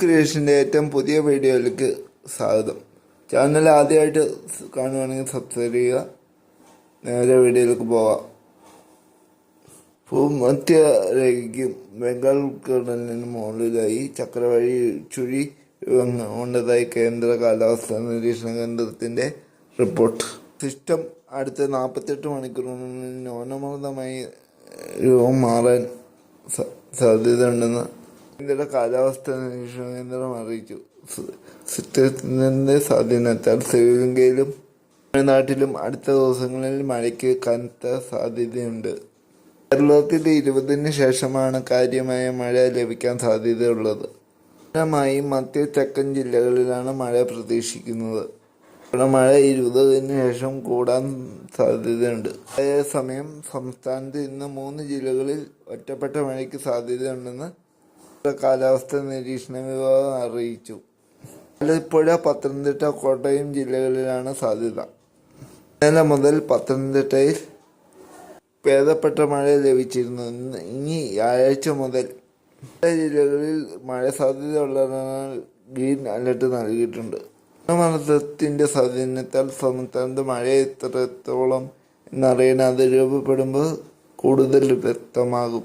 ക്രിയേഷന്റെ ഏറ്റവും പുതിയ വീഡിയോയിലേക്ക് സ്വാഗതം. ചാനൽ ആദ്യമായിട്ട് കാണുവാണെങ്കിൽ സബ്സ്ക്രൈബ് ചെയ്യുക. നേരെ വീഡിയോയിലേക്ക് പോവാം. ഭൂമധ്യരേഖയ്ക്കും ബംഗാൾ ഉൾക്കടലിന് മുകളിലായി ചക്രവഴി ചുഴി ഉണ്ടതായി കേന്ദ്ര കാലാവസ്ഥാ നിരീക്ഷണ കേന്ദ്രത്തിന്റെ റിപ്പോർട്ട്. സിസ്റ്റം അടുത്ത നാൽപ്പത്തെട്ട് മണിക്കൂറിനുള്ളിൽ ന്യൂനമർദ്ദമായി രൂപം മാറാൻ സാധ്യതയുണ്ടെന്ന് കേന്ദ്ര കാലാവസ്ഥാ നിരീക്ഷണ കേന്ദ്രം അറിയിച്ചു. സ് സിസ്റ്റത്തിന്റെ സ്വാധീനത്താൽ ശ്രീലങ്കയിലും തമിഴ്നാട്ടിലും അടുത്ത ദിവസങ്ങളിൽ മഴയ്ക്ക് കനത്ത സാധ്യതയുണ്ട്. കേരളത്തിൽ ഇരുപതിന് ശേഷമാണ് കാര്യമായ മഴ ലഭിക്കാൻ സാധ്യതയുള്ളത്. പ്രധാനമായി മധ്യ തെക്കൻ ജില്ലകളിലാണ് മഴ പ്രതീക്ഷിക്കുന്നത്. മഴ ഇരുപതിന് ശേഷം കൂടാൻ സാധ്യതയുണ്ട്. അതേസമയം സംസ്ഥാനത്ത് ഇന്ന് മൂന്ന് ജില്ലകളിൽ ഒറ്റപ്പെട്ട മഴയ്ക്ക് സാധ്യതയുണ്ടെന്ന് കാലാവസ്ഥാ നിരീക്ഷണ വിഭാഗം അറിയിച്ചു. ആലപ്പുഴ പത്തനംതിട്ട കോട്ടയം ജില്ലകളിലാണ് സാധ്യത. ഇന്നലെ മുതൽ പത്തനംതിട്ടയിൽ ഭേദപ്പെട്ട മഴ ലഭിച്ചിരുന്നു. ഇനി വ്യാഴാഴ്ച മുതൽ ജില്ലകളിൽ മഴ സാധ്യത ഉള്ളതിനാൽ ഗ്രീൻ അലർട്ട് നൽകിയിട്ടുണ്ട്. ന്യൂനമർദ്ദത്തിന്റെ സ്വാധീനത്താൽ സംസ്ഥാനത്ത് മഴ എത്രത്തോളം എന്നറിയാൻ അത് രൂപപ്പെടുമ്പോൾ കൂടുതൽ വ്യക്തമാകും.